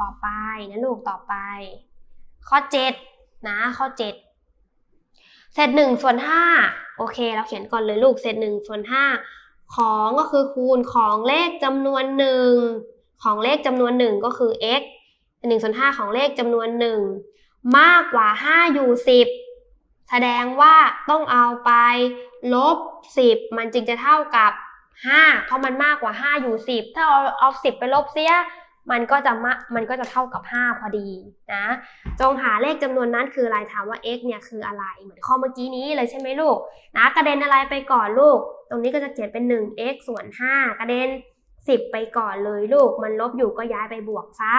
ต่อไปนะลูกต่อไป ข้อ7นะข้อ7เศษหนึ่งส่วนห้าโอเค เราเขียนก่อนเลยลูกเศษหนึ่งส่วนห้าของก็คือคูณของเลขจำนวนหนึ่งของเลขจำนวนหนึ่งก็คือ x หนึ่งส่วนห้าของเลขจำนวนหนึ่งมากกว่าห้าอยู่สิบแสดงว่าต้องเอาไปลบสิบมันจึงจะเท่ากับห้าเพราะมันมากกว่าห้าอยู่สิบถ้าเอาเอาสิบไปลบเสีย มันก็จะมะมันก็จะเท่ากับ 5 พอดีนะ จงหาเลขจำนวนนั้นคืออะไรถามว่า x เนี่ยคืออะไรเหมือนข้อเมื่อกี้นี้เลยใช่ไหมลูกนะกระเด็นอะไรไปก่อนลูก ตรงนี้ก็จะเขียนเป็น 1x ส่วน 5 กระเด็น 10 ไปก่อนเลยลูก มันลบอยู่ก็ย้ายไปบวกซะ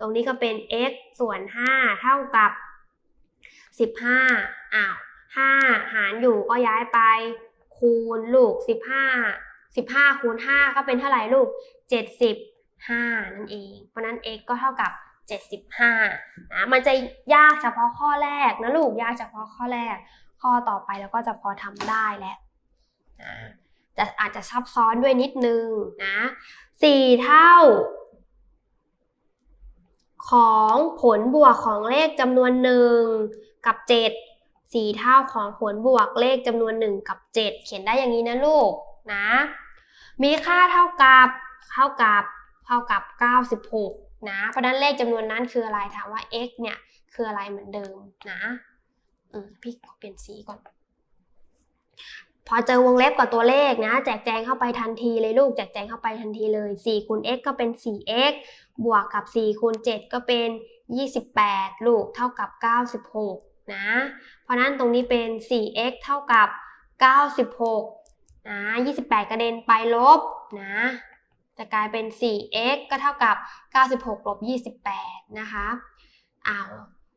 ตรงนี้ก็เป็น x ส่วน 5 เท่ากับ 15อ้าว5หารอยู่ก็ย้ายไปคูณลูก 15 15คูณ5ก็เป็นเท่าไหร่ลูก 70 5 นั่นเอง เพราะนั้น x ก็เท่ากับ 75นะมันจะยากเฉพาะข้อแรกนะลูกยากเฉพาะข้อแรก ข้อต่อไปแล้วก็จะพอทำได้แล้วนะจะอาจจะซับซ้อนด้วยนิดนึงนะ4เท่า ของผลบวกของเลขจำนวนหนึ่งกับ7 4 เท่าของผลบวกเลขจำนวน1กับ 7 เขียนได้อย่างนี้นะลูกนะมีค่าเท่ากับเท่ากับ เท่ากับ 96 นะ เพราะนั้นเลขจำนวนนั้นคืออะไร ถามว่า x เนี่ยคืออะไรเหมือนเดิมนะมพี่ขอเปลี่ยนสีก่อน พอเจอวงเล็บกับตัวเลขนะ แจกแจงเข้าไปทันทีเลยลูก แจกแจงเข้าไปทันทีเลย4คูณ x ก็เป็น 4x บวกกับ4คูณ7ก็เป็น 28 ลูก เท่ากับ 96 นะ เพราะนั้นตรงนี้เป็น 4x เท่ากับ 96 นะ 28 กระเด็นไปลบนะ จะกลายเป็น 4x ก็เท่ากับ 96ลบ28 นะคะอ้าว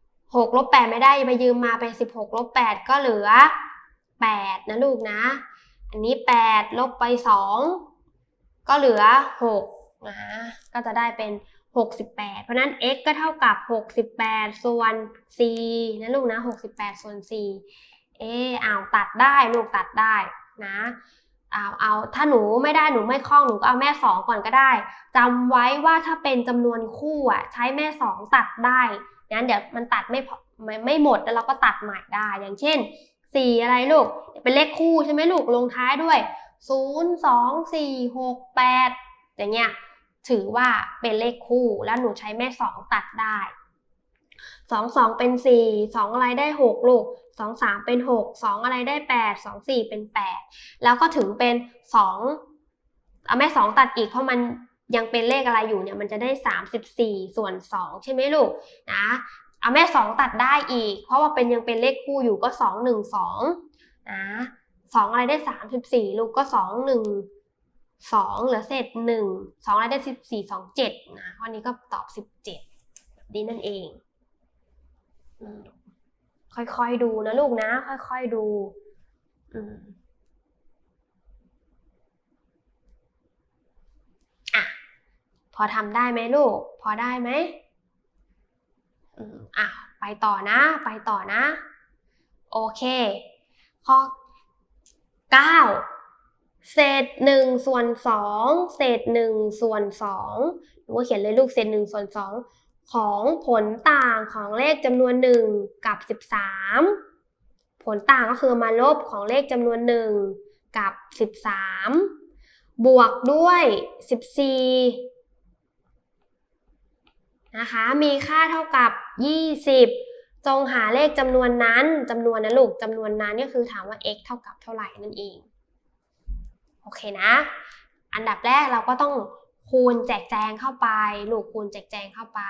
6ลบ8ไม่ได้ไปยืมมาเป็น 16ลบ8ก็เหลือ 8 นะลูกนะ อันนี้ 8 ลบไป 2 ก็เหลือ 6 นะ ก็จะได้เป็น 68 เพราะนั้น x ก็เท่ากับ 68 ส่วน 4 นะลูกนะ 68 ส่วน 4 เอออ้าวตัดได้ลูกตัดได้นะ เอาเอาถ้าหนูไม่ได้หนูไม่คล่องหนูก็เอาแม่สองก่อนก็ได้จำไว้ว่าถ้าเป็นจำนวนคู่อะใช้แม่สองตัดได้งั้นเดี๋ยวมันตัดไม่พอไม่ไม่หมดแล้วเราก็ตัดใหม่ได้ อย่างเช่นสี่อะไรลูก เป็นเลขคู่ใช่ไหมลูกลงท้ายด้วยศูนย์สองสี่หกแปดอย่างเงี้ยถือว่าเป็นเลขคู่แล้วหนูใช้แม่สองตัดได้ สองสองเป็นสี่สองอะไรได้หกลูกสองสามเป็นหกสองอะไรได้แปดสองสี่เป็นแปดแล้วก็ถึงเป็นสองเอาแม่สองตัดอีกเพราะมันยังเป็นเลขอะไรอยู่เนี่ยมันจะได้สามสิบสี่ส่วนสองใช่ไหมลูกนะเอาแม่สองตัดได้อีก เพราะว่าเป็นยังเป็นเลขคู่อยู่ก็สองหนึ่งสองนะสองอะไรได้สามสิบสี่ลูกก็สองหนึ่งสองเหลือเศษหนึ่งสองอะไรได้สิบสี่สองเจ็ดนะข้อนี้ก็ตอบสิบเจ็ดนี่นั่นเอง ค่อยๆดูนะลูกนะ ค่อยๆดูอืมอะพอทำได้ไหมลูก พอได้ไหมอืมอะไปต่อนะ ไปต่อนะ โอเค ข้อ 9 เศษหนึ่งส่วนสองเศษหนึ่งส่วนสองหนูก็เขียนเลยลูกเศษหนึ่งส่วนสอง ของผลต่างของเลขจำนวนหนึ่งกับสิบสามผลต่างก็คือมาลบของเลขจำนวนหนึ่งกับสิบสามบวกด้วยสิบสี่นะคะ มีค่าเท่ากับยี่สิบจงหาเลขจำนวนนั้นจำนวนนะลูกจำนวนนั้นก็คือถามว่า x เท่ากับเท่าไหร่นั่นเอง โอเคนะ อันดับแรกเราก็ต้องคูณแจกแจงเข้าไป ลูกคูณแจกแจงเข้าไป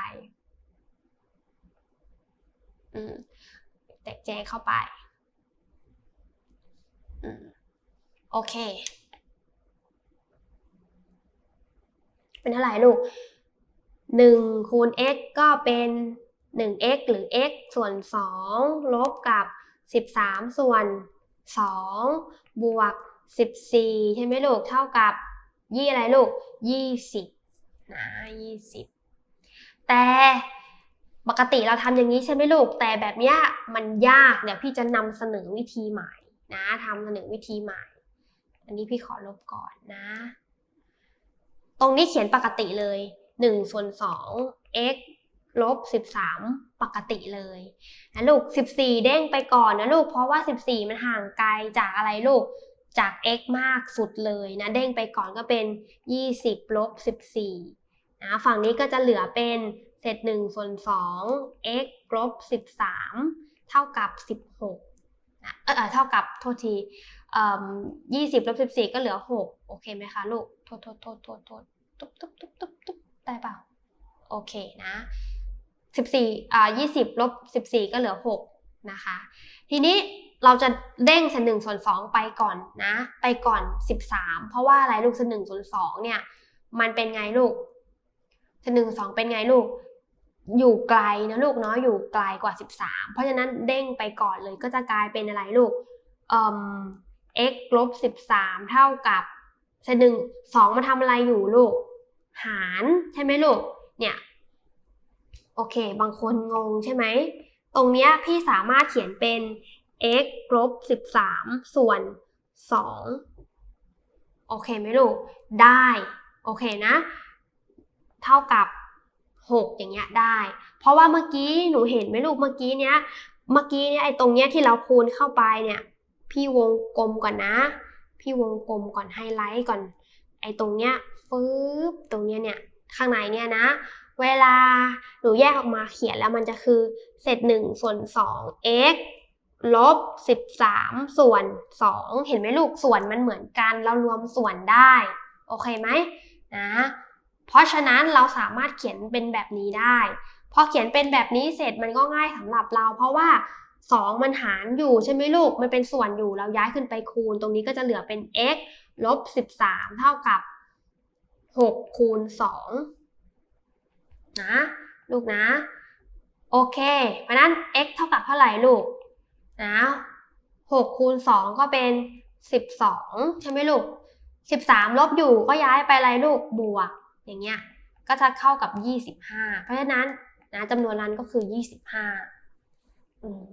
แจกแจงเข้าไปอืมโอเค เป็นเท่าไหร่ลูกหนึ่งคูณ x ก็เป็นหนึ่ง x หรือ x ส่วนสองลบกับสิบสามส่วนสองบวกสิบสี่ใช่ไหมลูก เท่ากับยี่อะไรลูกยี่สิบนะยี่สิบแต่ ปกติเราทำอย่างนี้ใช่ไหมลูก แต่แบบเนี้ยมันยากเดี๋ยวพี่จะนำเสนอวิธีใหม่นะทำเสนอวิธีใหม่ อันนี้พี่ขอลบก่อนนะ ตรงนี้เขียนปกติเลย1ส่วน2 x ลบ 13 ปกติเลยนะลูก 14 เด้งไปก่อนนะลูก เพราะว่า 14 มันห่างไกลจากอะไรลูก จาก x มากสุดเลยนะ เด้งไปก่อนก็เป็น 20 ลบ 14นะฝั่งนี้ก็จะเหลือเป็น ศษ1ส่วน2 x ลบ13 เท่ากับ 16นะเออเท่ากับโทษทียี่สิบลบสิบสี่ก็เหลือหกโอเคไหมคะลูก โทษโทษโทษโทษโทษตุ๊บตุ๊บตุ๊บตุ๊บตุ๊บได้เปล่า โอเคนะสิบสี่อ่ายี่สิบลบสิบสี่ก็เหลือหกนะคะ ทีนี้เราจะเด้งเศษหนึ่งส่วนสองไปก่อนนะ ไปก่อนสิบสามเพราะว่าอะไรลูกเศษหนึ่งส่วนสองเนี่ย มันเป็นไงลูกเศษหนึ่งสองเป็นไงลูก อยู่ไกลนะลูกเนาะอยู่ไกลกว่า 13 เพราะฉะนั้นเด้งไปก่อนเลยก็จะกลายเป็นอะไรลูกเอ่อ x ลบ13 เท่ากับเศษหนึ่งสองมาทำอะไรอยู่ลูก หารใช่ไหมลูกเนี่ยโอเค บางคนงงใช่ไหม ตรงเนี้ยพี่สามารถเขียนเป็น x ลบ13 ส่วน 2 โอเคไหมลูก ได้ โอเคนะ เท่ากับ 6 อย่างเงี้ยได้ เพราะว่าเมื่อกี้หนูเห็นไหมลูกเมื่อกี้เนี้ย เมื่อกี้เนี่ยไอ้ตรงเนี้ยที่เราคูณเข้าไปเนี่ย พี่วงกลมก่อนนะ พี่วงกลมก่อนไฮไลท์ก่อน ไอ้ตรงเนี้ยฟืบตรงเนี้ยเนี่ยข้างในเนี่ยนะ เวลาหนูแยกออกมาเขียนแล้วมันจะคือเศษหนึ่งส่วนสอง x ลบสิบสามส่วนสองเห็นไหมลูกส่วนมันเหมือนกัน เรารวมส่วนได้ โอเคไหมนะ เพราะฉะนั้นเราสามารถเขียนเป็นแบบนี้ได้ พอเขียนเป็นแบบนี้เสร็จมันก็ง่ายสำหรับเรา เพราะว่า 2 มันหารอยู่ใช่ไหมลูก มันเป็นส่วนอยู่เราย้ายขึ้นไปคูณ ตรงนี้ก็จะเหลือเป็น x ลบ 13 เท่ากับ 6 คูณ 2 นะ ลูกนะ โอเค เพราะนั้น x เท่ากับเท่าไหร่ลูกนะ6คูณ 2 ก็เป็น 12 ใช่ไหมลูก 13 ลบอยู่ก็ย้ายไปอะไรลูกบวก อย่างเงี้ยก็จะเข้ากับ25เพราะฉะนั้นนะจำนวนนั้นก็คือ25อืม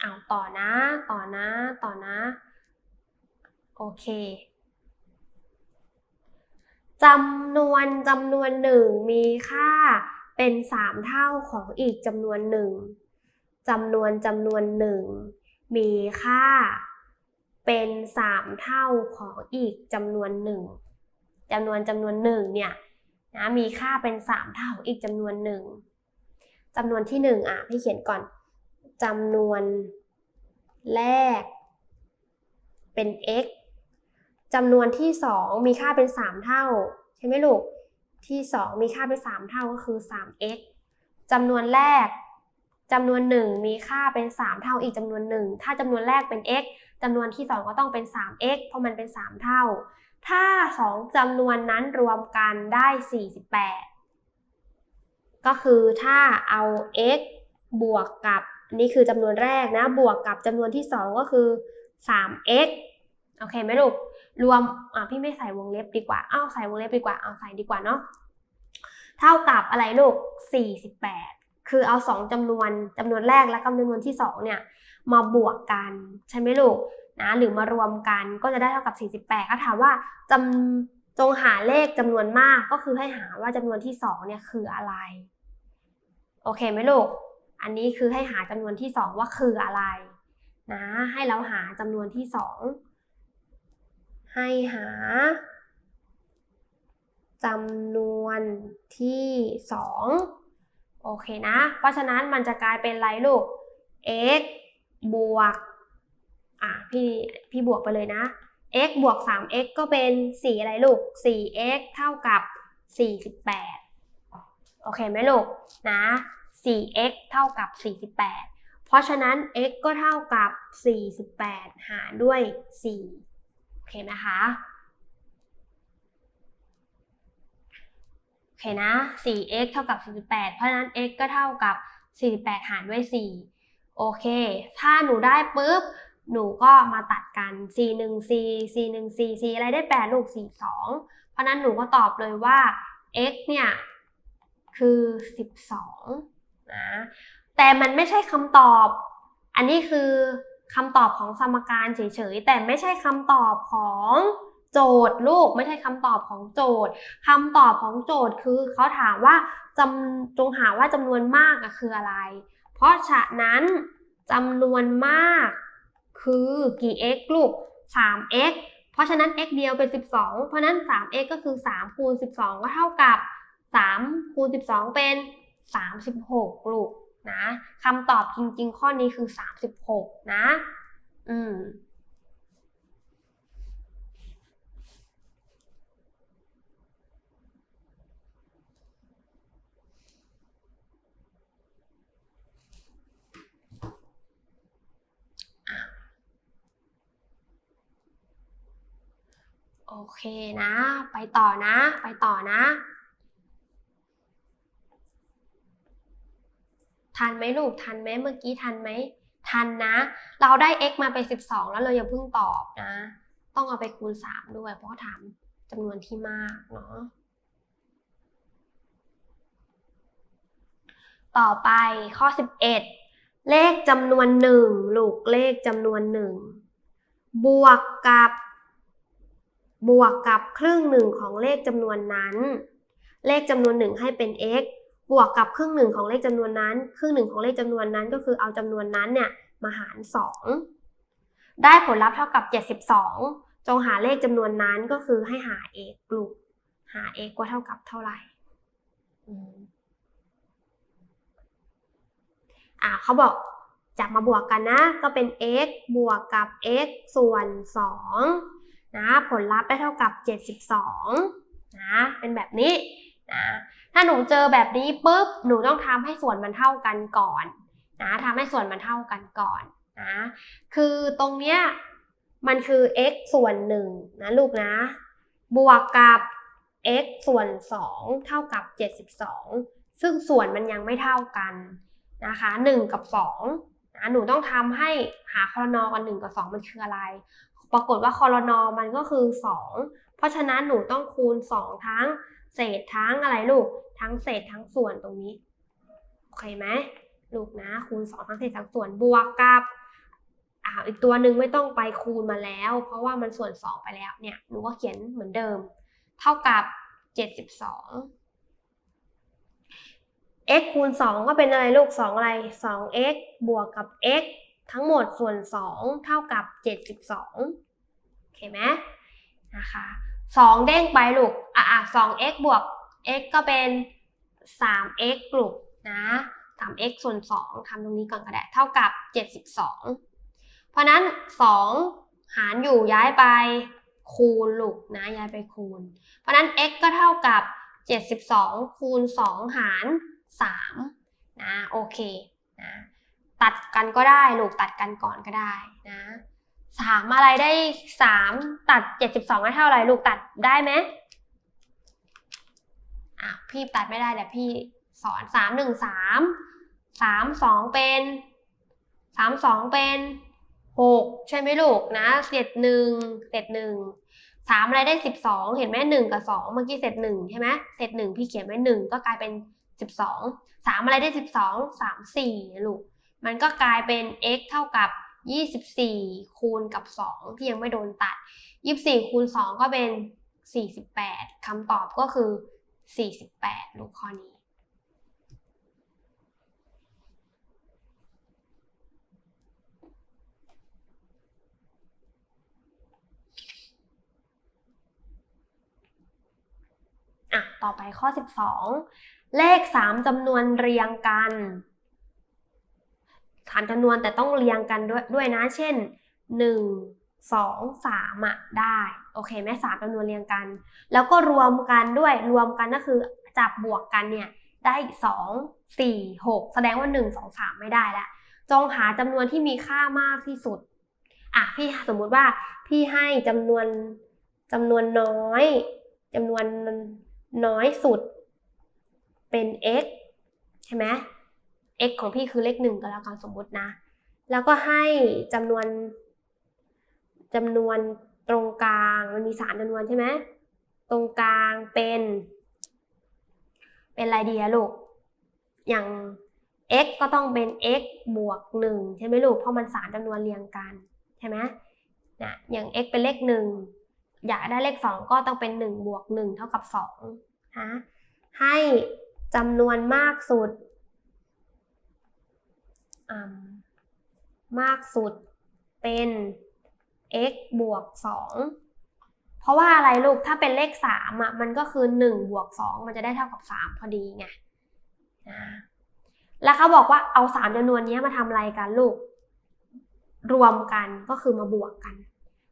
เอาต่อนะ ต่อนะ ต่อนะ โอเคจำนวนจำนวนหนึ่งมีค่า เป็นสามเท่าของอีกจำนวนหนึ่งจำนวนจำนวนหนึ่งมีค่า เป็นสามเท่าของอีกจำนวนหนึ่งจำนวนจำนวนหนึ่งเนี่ยนะมีค่าเป็นสามเท่าอีกจำนวนหนึ่งจำนวนที่หนึ่งอะ พี่เขียนก่อนจำนวนแรก เป็น x จำนวนที่ 2 มีค่าเป็น 3 เท่า ใช่ไหมลูก ที่ 2 มีค่าเป็น 3 เท่าก็คือ 3x จำนวนแรกจำนวน 1 มีค่าเป็น 3 เท่าอีกจำนวน 1 ถ้าจำนวนแรกเป็น x จำนวนที่ 2 ก็ต้องเป็น 3x เพราะมันเป็น 3 เท่า ถ้า 2จำนวนนั้นรวมกันได้ 48 ก็คือถ้าเอา x บวกกับนี่คือจำนวนแรกนะ บวกกับจำนวนที่ 2 ก็คือ 3x โอเคไหมลูก รวมอะพี่ไม่ใส่วงเล็บดีกว่า เอาใส่วงเล็บดีกว่า เอาใส่ดีกว่าเนาะ เท่ากับอะไรลูก 48 คือเอา 2จำนวนจำนวนแรกและจำนวนที่ 2 เนี่ย มาบวกกันใช่ไหมลูกนะ หรือมารวมกันก็จะได้เท่ากับ 48ก็ถามว่าจำจงหาเลขจำนวนมากก็คือให้หาว่าจำนวนที่ 2 เนี่ยคืออะไร โอเคไหมลูก อันนี้คือให้หาจำนวนที่ 2 ว่าคืออะไรนะ ให้เราหาจำนวนที่ 2 ให้หาจำนวนที่ 2 โอเคนะ เพราะฉะนั้นมันจะกลายเป็นอะไรลูก x บวก อะพี่พี่บวกไปเลยนะ x บวก 3x ก็เป็น 4 อะไรลูก 4x เท่ากับ 48 โอเคไหมลูกนะ 4x เท่ากับ 48 เพราะฉะนั้น x ก็เท่ากับ 48 หารด้วย 4 อเคไหมคะโอเคนะ 4x เท่ากับ 48 เพราะฉะนั้น x ก็เท่ากับ 48 หารด้วย 4 โอเค ถ้าหนูได้ปุ๊บ หนูก็มาตัดกัน c 1 c c 1 c c อะไรได้ 8 ลูก 4 2 เพราะนั้นหนูก็ตอบเลยว่า x เนี่ยคือ 12 นะ แต่มันไม่ใช่คำตอบ อันนี้คือ คำตอบของสมการเฉยๆ แต่ไม่ใช่คำตอบของโจทย์ลูกไม่ใช่คำตอบของโจทย์คำตอบของโจทย์คือเขาถามว่าจำจงหาว่าจำนวนมากคืออะไร เพราะฉะนั้นจำนวนมากคือกี่ x ลูก 3x เพราะฉะนั้น x เดียวเป็น 12 เพราะฉะนั้น 3x ก็คือ 3 คูณ 12 ก็เท่ากับ 3 คูณ 12 เป็น 36 ลูก นะคำตอบจริงๆ ข้อนี้คือ 36 นะ อืมโอเคนะ ไปต่อนะ ไปต่อนะ ทันไหมลูกทันไหมเมื่อกี้ทันไหมทันนะ เราได้ x มาไป 12 แล้วเราอย่าเพิ่งตอบนะ ต้องเอาไปคูณ 3 ด้วย เพราะถามจำนวนที่มากเนาะต่อไปข้อ 11 เลขจำนวนหนึ่งลูกเลขจำนวนหนึ่งบวกกับบวกกับครึ่งหนึ่งของเลขจำนวนนั้น เลขจำนวนหนึ่งให้เป็น x บวกกับครึ่งหนึ่งของเลขจำนวนนั้น ครึ่งหนึ่งของเลขจำนวนนั้นก็คือเอาจำนวนนั้นเนี่ยมาหาร 2 ได้ผลลัพธ์เท่ากับ 72 จงหาเลขจำนวนนั้นก็คือให้หา x ลูกหา x ว่าเท่ากับเท่าไหร่อืมอ่าเขาบอกจับมาบวกกันนะก็เป็น x บวกกับ x ส่วน2นะผลลัพธ์ได้เท่ากับ 72นะเป็นแบบนี้ นะถ้าหนูเจอแบบนี้ปุ๊บหนูต้องทำให้ส่วนมันเท่ากันก่อนนะทำให้ส่วนมันเท่ากันก่อนนะคือตรงเนี้ยมันคือ x ส่วน1นะลูกนะ บวกกับ x ส่วน2เท่ากับ 72 ซึ่งส่วนมันยังไม่เท่ากันนะคะ1กับ2นะหนูต้องทำให้หาคอรนอกัน1กับ 2 มันคืออะไร ปรากฏว่าคอรนอมันก็คือ 2 เพราะฉะนั้นหนูต้องคูณ 2 ทั้ง เศษทั้งอะไรลูก ทั้งเศษทั้งส่วนตรงนี้โอเคไหมลูกนะ คูณ2ทั้งเศษทั้งส่วนบวกกับอ่าอีกตัวหนึ่งไม่ต้องไปคูณมาแล้ว เพราะว่ามันส่วน 2 ไปแล้วเนี่ยหนูก็เขียนเหมือนเดิม เท่ากับ 72 x คูณ 2 ก็เป็นอะไรลูก 2 อะไร 2x บวกกับ x ทั้งหมดส่วน 2 เท่ากับ 72โอเคไหมนะคะ 2เด้งไปลูก อะ 2x บวก x ก็เป็น 3x ลูกนะ 3x ส่วน2ทำตรงนี้ก่อนก็ได้ เท่ากับ72เพราะนั้น2หารอยู่ย้ายไปคูณลูกนะย้ายไปคูณ เพราะนั้น x ก็เท่ากับ 72 คูณ 2 หาร3นะโอเคนะตัดกันก็ได้ลูกตัดกันก่อนก็ได้นะ สามอะไรได้สามตัดเจ็ดสิบสองได้เท่าไรลูกตัดได้ไหมอะพี่ตัดไม่ได้เดี๋ยวพี่สอนสามหนึ่งสามสามสองเป็นสามสองเป็นหกใช่ไหมลูกนะเศษหนึ่งเศษหนึ่งสามอะไรได้สิบสองเห็นไหมหนึ่งกับสองเมื่อกี้เศษหนึ่งใช่ไหมเศษหนึ่งพี่เขียนไว้หนึ่งก็กลายเป็นสิบสองสามอะไรได้สิบสองสามสี่ลูกมันก็กลายเป็น x เท่ากับ 24 คูณกับ 2 ที่ยังไม่โดนตัด 24 คูณ 2 ก็เป็น 48 คำตอบก็คือ 48 ลูกข้อนี้ อะ ต่อไปข้อ 12 เลข 3จำนวนเรียงกัน ฐานจำนวนแต่ต้องเรียงกันด้วยด้วยนะ เช่น 1 2 3อะได้ โอเคไหมสามจำนวนเรียงกัน แล้วก็รวมกันด้วยรวมกันก็คือจับบวกกันเนี่ยได้2 4 6แสดงว่า1 2 3ไม่ได้ละจงหาจำนวนที่มีค่ามากที่สุดอะพี่สมมุติว่าพี่ให้จำนวนจำนวนน้อยจำนวนน้อยสุดเป็น x ใช่ไหม x ของพี่คือเลขหนึ่งก็แล้วกันสมมุตินะ แล้วก็ให้จำนวนจำนวนตรงกลางมันมีสามจำนวนใช่ไหมตรงกลางเป็น เป็นอะไรดีอะลูก อย่าง x ก็ต้องเป็น x บวก1ใช่ไหมลูก เพราะมันสามจำนวนเรียงกันใช่ไหมนะอย่าง x เป็นเลข1อยากได้เลข2ก็ต้องเป็น1บวก1เท่ากับ2ฮะให้จำนวนมากสุด มากสุดเป็น x บวก 2 เพราะว่าอะไรลูก ถ้าเป็นเลข3อะ มันก็คือ 1 บวก 2 มันจะได้เท่ากับ 3 พอดีไงนะแล้วเขาบอกว่าเอา 3จำนวนนี้มาทำอะไรกันลูก รวมกันก็คือมาบวกกัน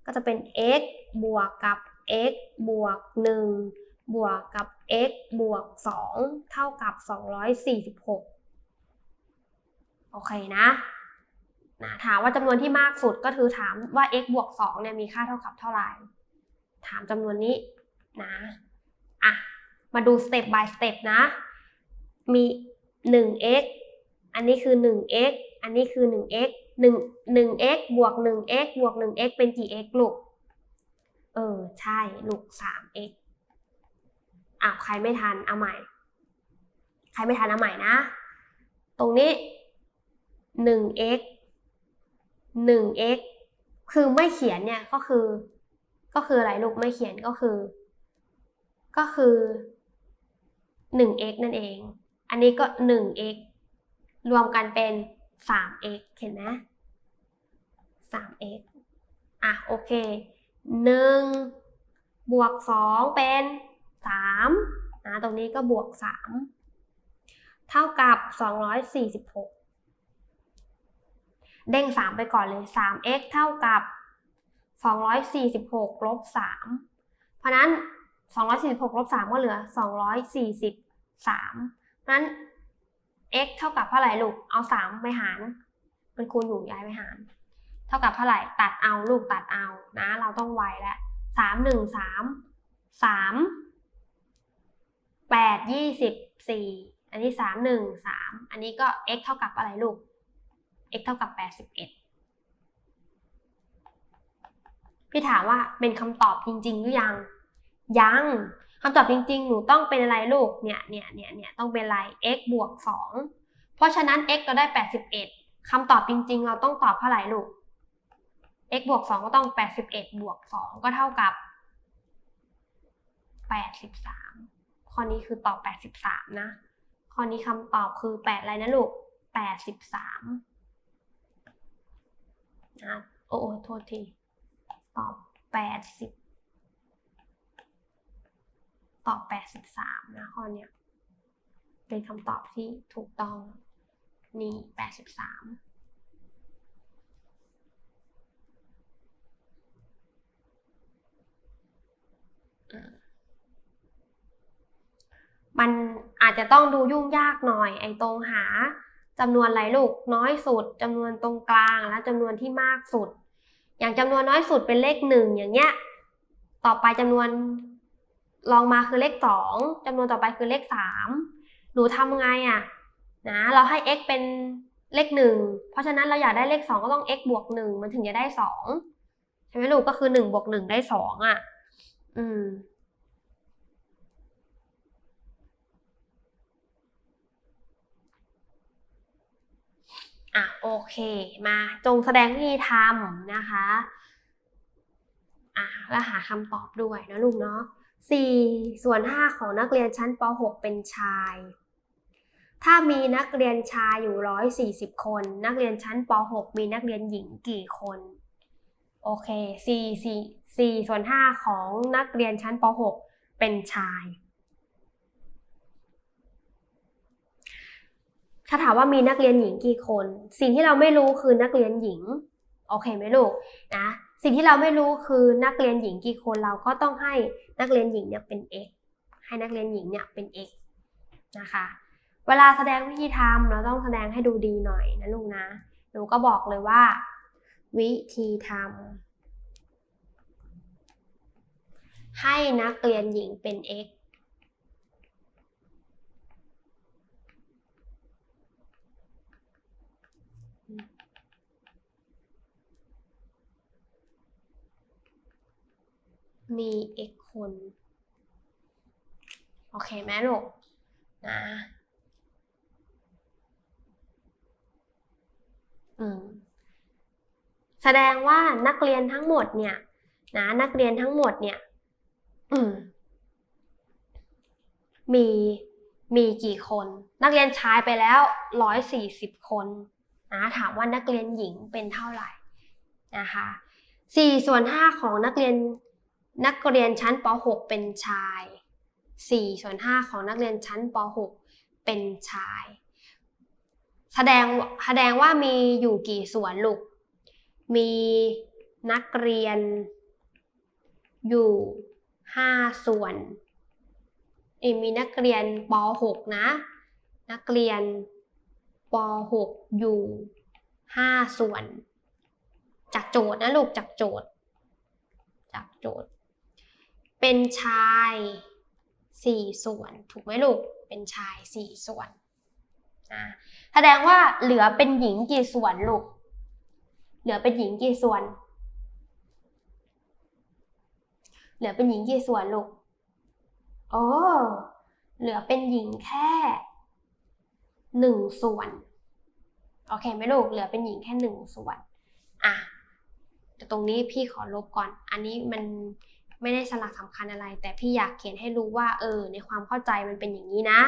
ก็จะเป็น x บวกกับ x บวก 1 บวกกับ x บวก 2 เท่ากับ 246 โอเคนะนะถามว่าจำนวนที่มากสุดก็คือถามว่า x บวก2เนี่ยมีค่าเท่ากับเท่าไหร่ ถามจำนวนนี้นะอะมาดู step by step นะ มี 1x อันนี้คือ 1x อันนี้คือ 1x 1 1x บวก 1x บวก 1x เป็นกี่ x ลูก เออ ใช่ลูก 3x อะใครไม่ทัน เอาใหม่ ใครไม่ทันเอาใหม่นะ ตรงนี้ 1x 1x คือไม่เขียนเนี่ยก็คือ ก็คืออะไรลูกไม่เขียนก็คือ ก็คือ 1x นั่นเอง อันนี้ก็ 1x รวมกันเป็น 3x เห็นไหม 3x อะโอเค 1 บวก 2 เป็น3นะตรงนี้ก็บวก 3 เท่ากับ 246 เด้ง 3 ไปก่อนเลย 3x เท่ากับ 246ลบ3เพราะนั้น 246ลบ3ก็เหลือ 243เพราะนั้น x เท่ากับเท่าไหร่ลูก เอา 3 ไปหารมันคูณอยู่ย้ายไปหาร เท่ากับเท่าไหร่ ตัดเอาลูกตัดเอานะ เราต้องไวแล้วสามหนึ่งสามสามแปดยี่สิบสี่อันนี้สามหนึ่งสามอันนี้ก็ x เท่ากับอะไรลูก x เท่ากับแปดสิบเอ็ดพี่ถามว่าเป็นคำตอบจริง ๆ หรือยัง ยังคำตอบจริง ๆ หนูต้องเป็นอะไรลูก เนี่ยเนี่ยเนี่ยเนี่ยต้องเป็นอะไร x บวกสองเพราะฉะนั้น x เราได้แปดสิบเอ็ดคำตอบจริง ๆ เราต้องตอบเท่าไหร่ลูก x บวก 2 ก็ต้อง 81 บวก 2 ก็เท่ากับ 83 ข้อนี้คือตอบ 83 นะ ข้อนี้คำตอบคือ 8 อะไรนะลูก 83 นะโอ้โอโทษที ตอบ80ตอบ83นะข้อเนี้ยเป็นคำตอบที่ถูกต้องนี่83มันอาจจะต้องดูยุ่งยากหน่อย ไอ้ตรงหา จำนวนอะไรลูกน้อยสุดจำนวนตรงกลางและจำนวนที่มากสุด อย่างจำนวนน้อยสุดเป็นเลขหนึ่งอย่างเงี้ยต่อไปจำนวนลองมาคือเลขสองจำนวนต่อไปคือเลขสามหนูทำไงอะ่ะนะเราให้ x เป็นเลขหนึ่งเพราะฉะนั้นเราอยากได้เลขสองก็ต้อง x บวกหนึ่งมันถึงจะได้สองใช่ไหมลูกก็คือหนึ่งบวกหนึ่งได้สองอะ อืม อะ โอเค มาจงแสดงวิธีทำนะคะ อะแล้วหาคำตอบด้วยนะลูกเนาะ4ส่วน5ของนักเรียนชั้นป .6 เป็นชาย ถ้ามีนักเรียนชายอยู่140คน นักเรียนชั้นป .6 มีนักเรียนหญิงกี่คน โอเค4 4 4ส่วน5ของนักเรียนชั้นป .6 เป็นชาย ถ้าถามว่ามีนักเรียนหญิงกี่คน สิ่งที่เราไม่รู้คือนักเรียนหญิง โอเคไหมลูกนะ สิ่งที่เราไม่รู้คือนักเรียนหญิงกี่คนเราก็ต้องให้นักเรียนหญิงเนี่ยเป็น x ให้นักเรียนหญิงเนี่ยเป็น x นะคะ เวลาแสดงวิธีทำเราต้องแสดงให้ดูดีหน่อยนะลูกนะ หนูก็บอกเลยว่า วิธีทำให้นักเรียนหญิงเป็น x มี x คน โอเคไหมลูกนะอืมแสดงว่านักเรียนทั้งหมดเนี่ยนะนักเรียนทั้งหมดเนี่ยอืมมีมีกี่คน นักเรียนชายไปแล้วร้อยสี่สิบคนนะถามว่านักเรียนหญิงเป็นเท่าไหร่นะคะสี่ส่วนห้าของนักเรียน นักเรียนชั้นป .6 เป็นชายสี่ส่วนห้าของนักเรียนชั้นป .6 เป็นชาย แสดงแสดงว่ามีอยู่กี่ส่วนลูก มีนักเรียนอยู่ห้าส่วนมีนักเรียนป .6 นะ นักเรียนป .6 อยู่ห้าส่วน จากโจทย์นะลูกจากโจทย์ จากโจทย์ เป็นชายสี่ส่วน ถูกไหมลูก เป็นชายสี่ส่วนอ่าแสดงว่าเหลือเป็นหญิงกี่ส่วนลูก เหลือเป็นหญิงกี่ส่วน เหลือเป็นหญิงกี่ส่วนลูกโอ้เหลือเป็นหญิงแค่หนึ่งส่วน โอเคไหมลูก เหลือเป็นหญิงแค่หนึ่งส่วน อะแต่ตรงนี้พี่ขอลบก่อน อันนี้มัน ไม่ได้สลักสำคัญอะไร แต่พี่อยากเขียนให้รู้ว่าเออในความเข้าใจมันเป็นอย่างนี้นะ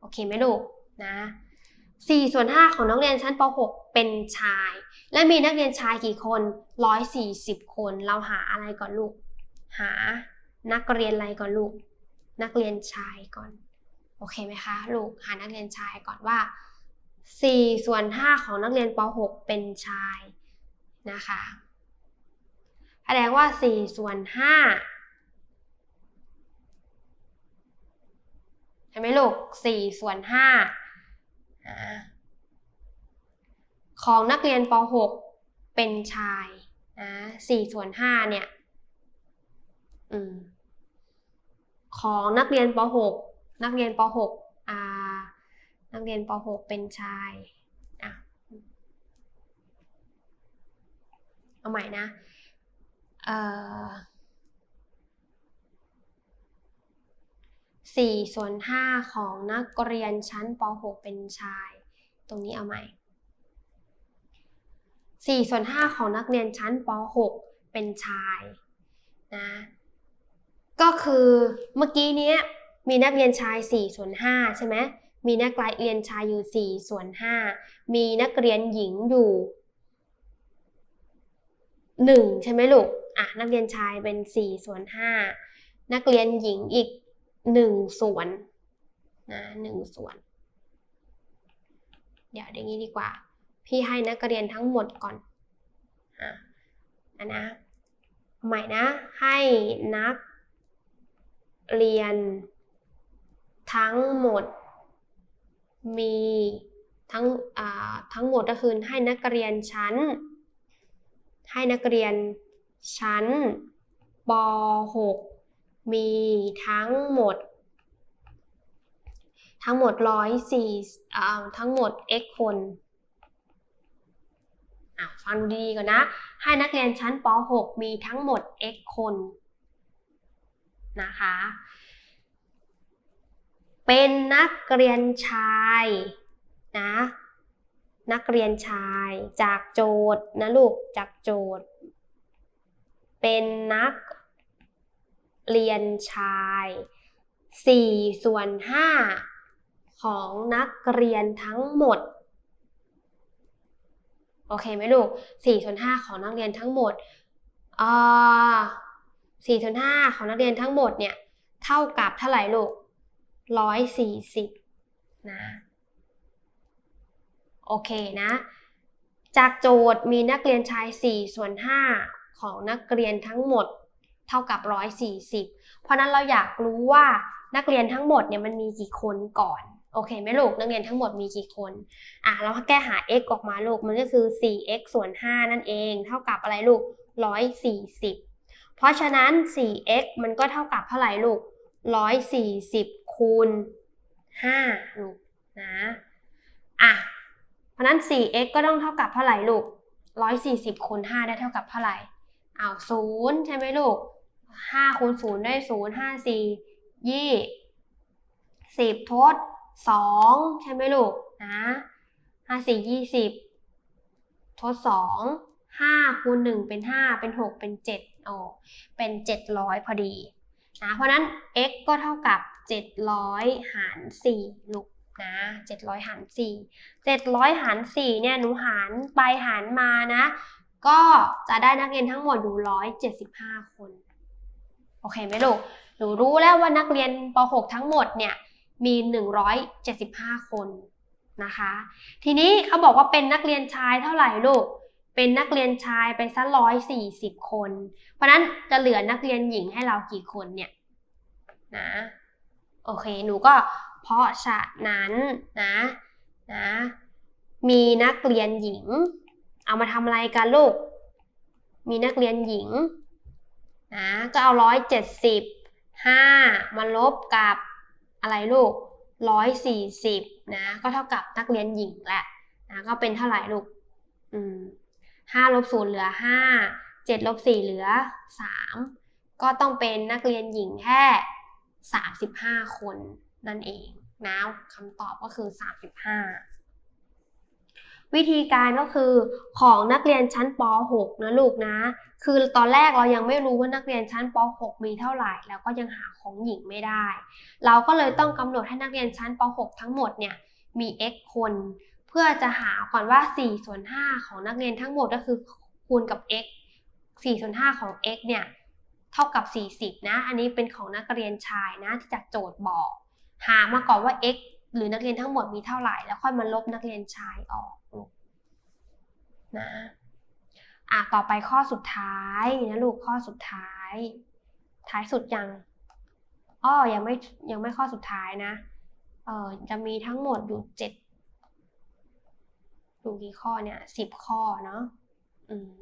โอเคไหมลูกนะ4ส่วน5ของนักเรียนชั้นป .6 เป็นชาย และมีนักเรียนชายกี่คน 140 คน เราหาอะไรก่อนลูก หานักเรียนอะไรก่อนลูก นักเรียนชายก่อน โอเคไหมคะลูก หานักเรียนชายก่อนว่า 4 ส่วน 5 ของนักเรียนป .6 เป็นชายนะคะ แสดงว่า 4 ส่วน5ใช่ไหมลูก 4 ส่วน5ของนักเรียนป .6 เป็นชายนะ4ส่วน5เนี่ยอืมของนักเรียนป .6 นักเรียนป .6 อ่านักเรียนป .6 เป็นชายอะเอาใหม่นะ สี่ส่วนห้าของนักเรียนชั้นป .6 เป็นชาย ตรงนี้เอาใหม่สี่ส่วนห้าของนักเรียนชั้นป .6 เป็นชายนะ ก็คือเมื่อกี้นี้มีนักเรียนชาย4ส่วน5ใช่ไหมมีนักเรียนชายอยู่4ส่วน5มีนักเรียนหญิงอยู่ 1 ใช่ไหมลูกอะนักเรียนชายเป็น 4 ส่วน 5 นักเรียนหญิงอีกหนึ่งส่วนนะหนึ่งส่วน เดี๋ยวอย่างนี้ดีกว่า พี่ให้นักเรียนทั้งหมดก่อนอะนะใหม่นะให้นักเรียนทั้งหมดมีทั้งทั้งหมดก็คือให้นักเรียนชั้น ให้นักเรียนชั้นป .6 มีทั้งหมด ทั้งหมดร้อยสี่ทั้งหมด x คนฟังดีก่อนนะ ให้นักเรียนชั้นป .6 มีทั้งหมด x คนนะคะ เป็นนักเรียนชายนะ นักเรียนชายจากโจทย์นะลูกจากโจทย์ เป็นนักเรียนชาย4ส่วน5ของนักเรียนทั้งหมด โอเคไหมลูก4ส่วน5ของนักเรียนทั้งหมดอ่า4ส่วน5ของนักเรียนทั้งหมดเนี่ย เท่ากับเท่าไหร่ลูก140นะ โอเคนะ จากโจทย์มีนักเรียนชาย 4 ส่วน 5 ของนักเรียนทั้งหมดเท่ากับ 140 เพราะนั้นเราอยากรู้ว่านักเรียนทั้งหมดเนี่ยมันมีกี่คนก่อนโอเคไหมลูกนักเรียนทั้งหมดมีกี่คนอะเราแก้หา x ออกมาลูกมันก็คือ 4x ส่วน 5 นั่นเอง เท่ากับอะไรลูก 140 เพราะฉะนั้น 4x มันก็เท่ากับเท่าไหร่ลูก 140 คูณ5ลูกนะอะ เพราะนั้น 4x ก็ต้องเท่ากับเท่าไหร่ลูก 140คูณ5ได้เท่ากับเท่าไหร่อ้าว0ใช่ไหมลูก5คูณ0ได้ 0 5 4 ยี่สิบทดสองใช่ไหมลูกนะห้าสี่ยี่สิบทดสองห้าคูณหนึ่งเป็นห้าเป็นหกเป็นเจ็ดโอ้เป็นเจ็ดร้อยพอดีนะเพราะนั้น x ก็เท่ากับเจ็ดร้อยหารสี่ลูก นะเจ็ดร้อยหารสี่เจ็ดร้อยหารสี่เนี่ยหนูหารไปหารมานะ ก็จะได้นักเรียนทั้งหมดอยู่ร้อยเจ็ดสิบห้าคน โอเคไหมลูก หนูรู้แล้วว่านักเรียนป .6 ทั้งหมดเนี่ยมี 175 คนนะคะ ทีนี้เขาบอกว่าเป็นนักเรียนชายเท่าไหร่ลูก เป็นนักเรียนชายไปสักร้อยสี่สิบคน เพราะนั้นจะเหลือนักเรียนหญิงให้เรากี่คนเนี่ยนะ โอเค หนูก็ เพราะฉะนั้นนะนะมีนักเรียนหญิง เอามาทำอะไรกันลูก มีนักเรียนหญิงนะก็เอาร้อยเจ็ดสิบห้ามาลบกับอะไรลูกร้อยสี่สิบนะก็เท่ากับนักเรียนหญิงแหละนะก็เป็นเท่าไหร่ลูกอืมห้าลบศูนย์เหลือห้าเจ็ดลบสี่เหลือสามก็ต้องเป็นนักเรียนหญิงแค่สามสิบห้าคนนั่นเอง นะคำตอบก็คือสามสิบห้าวิธีการก็คือของนักเรียนชั้นป .6 นะลูกนะ คือตอนแรกเรายังไม่รู้ว่านักเรียนชั้นป .6 มีเท่าไหร่แล้วก็ยังหาของหญิงไม่ได้ เราก็เลยต้องกำหนดให้นักเรียนชั้นป .6 ทั้งหมดเนี่ยมี x คน เพื่อจะหาก่อนว่า4ส่วน5ของนักเรียนทั้งหมดก็คือคูณกับ x 4ส่วน5ของ x เนี่ยเท่ากับ 40 นะ อันนี้เป็นของนักเรียนชายนะที่จากโจทย์บอก หามาก่อนว่า x หรือนักเรียนทั้งหมดมีเท่าไหร่ แล้วค่อยมาลบนักเรียนชายออกนะอะต่อไปข้อสุดท้ายนะลูกข้อสุดท้าย ท้ายสุดยังอ้อยังไม่ยังไม่ข้อสุดท้ายนะเออจะมีทั้งหมดอยู่เจ็ดอยู่กี่ข้อเนี่ยสิบข้อเนาะอืม